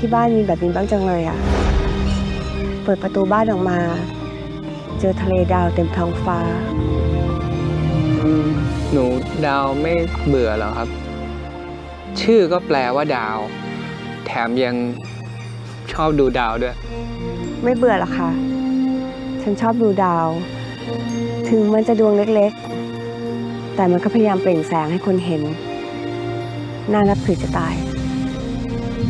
ที่บ้านมีแบบนี้บ้างจังเลยอะเปิดประตูบ้านออกมา เจอทะเลดาวเต็มท้องฟ้าอืมหนูดาวไม่เบื่อเหรอครับ ชื่อก็แปลว่าดาว แถมยังชอบดูดาวด้วย ไม่เบื่อหรอกค่ะ ฉันชอบดูดาว ถึงมันจะดวงเล็กๆ แต่มันก็พยายามเปล่งแสงให้คนเห็น น่านับถือจะตาย ลา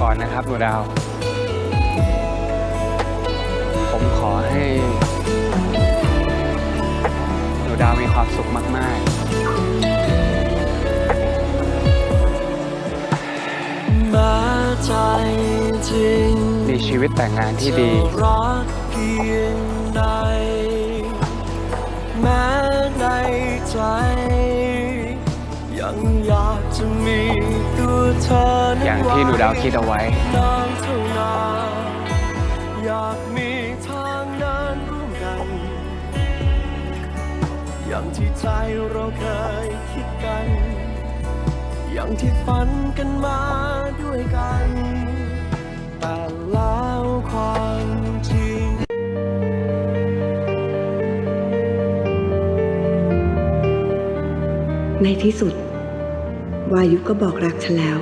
ก่อนนะครับหนูดาว ผมขอให้ หนูดาวมีความสุขมากม ใจจริงๆมีชีวิตแต่งงานที่ดีจะรักเพียงใดแม้ในใจ ยังอยากจะมีตัวเธอนั้นอย่างที่หนูดาวคิดเอาไว้ นานเท่านานอยากมีทางนั้นร่วมกัน อย่างที่ใจเราเคยคิดกัน อย่างที่ฝันกันมาด้วยกัน แต่แล้วความจริง ในที่สุด วายุก็บอกรักฉันแล้ว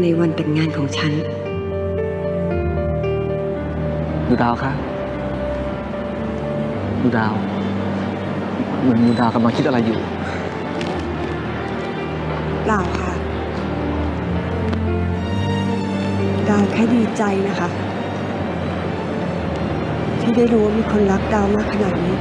ในวันแต่งงานของฉัน ดูดาวคะดูดาว เหมือนดูดาวกำลังคิดอะไรอยู่ เปล่าค่ะ ดาวแค่ดีใจนะคะ ที่ได้รู้ว่ามีคนรักดาวมากขนาดนี้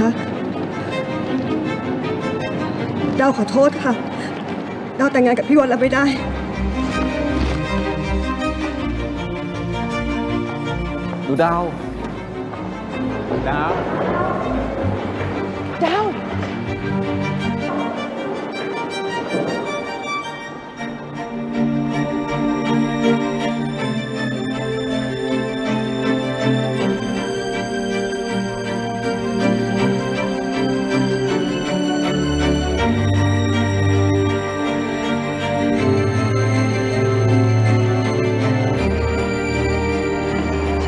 คะดาวขอโทษค่ะดาวแต่งงานกับพี่วัดแล้วไม่ได้ ดูดาว ดาว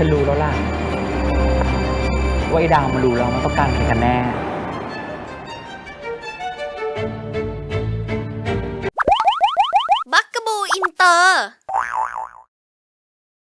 ฉันรู้แล้วล่ะ ว่าไอ้ดาวมันรู้แล้วมันต้องการใครกันแน่